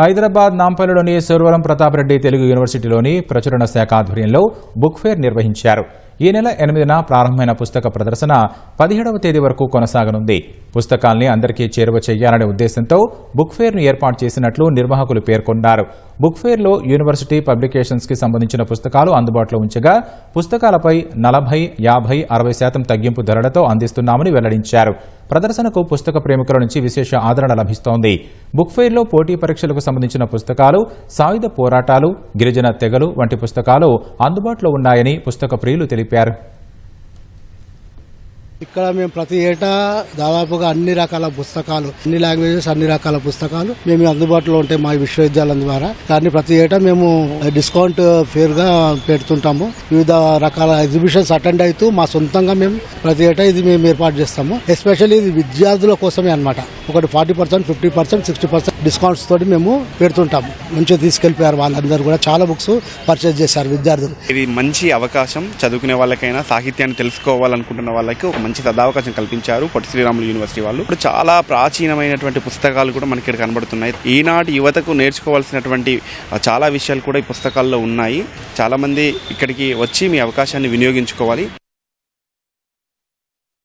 హైదరాబాద్ నాంపల్లిలోని సురవరం ప్రతాపరెడ్డి తెలుగు యూనివర్సిటీలోని ప్రచురణ శాఖ ఆధ్వర్యంలో బుక్ ఫేర్ నిర్వహించారు. ఈ నెల ఎనిమిదిన ప్రారంభమైన పుస్తక ప్రదర్శన పదిహేడవ తేదీ వరకు కొనసాగనుంది. పుస్తకాల్ని అందరికీ చేరువ చేయాలనే ఉద్దేశంతో బుక్ ఫేర్ను ఏర్పాటు చేసినట్లు నిర్వాహకులు పేర్కొన్నారు. బుక్ ఫేర్లో యూనివర్సిటీ పబ్లికేషన్స్కి సంబంధించిన పుస్తకాలు అందుబాటులో ఉంచగా పుస్తకాలపై నలభై యాభై అరవై శాతం తగ్గింపు ధరలతో అందిస్తున్నామని వెల్లడించారు. ప్రదర్శనకు పుస్తక ప్రేమికుల నుంచి విశేష ఆదరణ లభిస్తోంది. బుక్ ఫెయిర్లో పోటీ పరీక్షలకు సంబంధించిన పుస్తకాలు సాయుధ పోరాటాలు గిరిజన తెగలు వంటి పుస్తకాలు అందుబాటులో ఉన్నాయని పుస్తక ప్రియులు తెలిపారు. ఇక్కడ మేము ప్రతి ఏటా దాదాపుగా అన్ని రకాల పుస్తకాలు అన్ని లాంగ్వేజెస్ అన్ని రకాల పుస్తకాలు మేము అందుబాటులో ఉంటాయి మా విశ్వవిద్యాలయం ద్వారా. కానీ ప్రతి ఏటా మేము డిస్కౌంట్ ఫేర్గా పెడుతుంటాము. వివిధ రకాల ఎగ్జిబిషన్స్ అటెండ్ అవుతూ మా సొంతంగా మేము ప్రతి ఏటా ఇది మేము ఏర్పాటు చేస్తాము. ఎస్పెషల్లీ ఇది విద్యార్థుల కోసమే అన్నమాట. ఒకటి forty percent fifty percent sixty percent discounts తోటి మేము పెడుతుంటాం. మంచిగా తీసుకెళ్ళిపోయారు వాళ్ళందరూ కూడా. చాలా బుక్స్ పర్చేజ్ చేశారు విద్యార్థులు. ఇది మంచి అవకాశం. చదువుకునే వాళ్ళకైనా సాహిత్యాన్ని తెలుసుకోవాలనుకుంటున్న వాళ్ళకి ఒక మంచి సదావకాశం కల్పించారు పొట్టి శ్రీరాములు యూనివర్సిటీ వాళ్ళు. ఇప్పుడు చాలా ప్రాచీనమైనటువంటి పుస్తకాలు కూడా మనకి ఇక్కడ కనబడుతున్నాయి. ఈనాటి యువతకు నేర్చుకోవాల్సినటువంటి చాలా విషయాలు కూడా ఈ పుస్తకాల్లో ఉన్నాయి. చాలామంది ఇక్కడికి వచ్చి మీ అవకాశాన్ని వినియోగించుకోవాలి.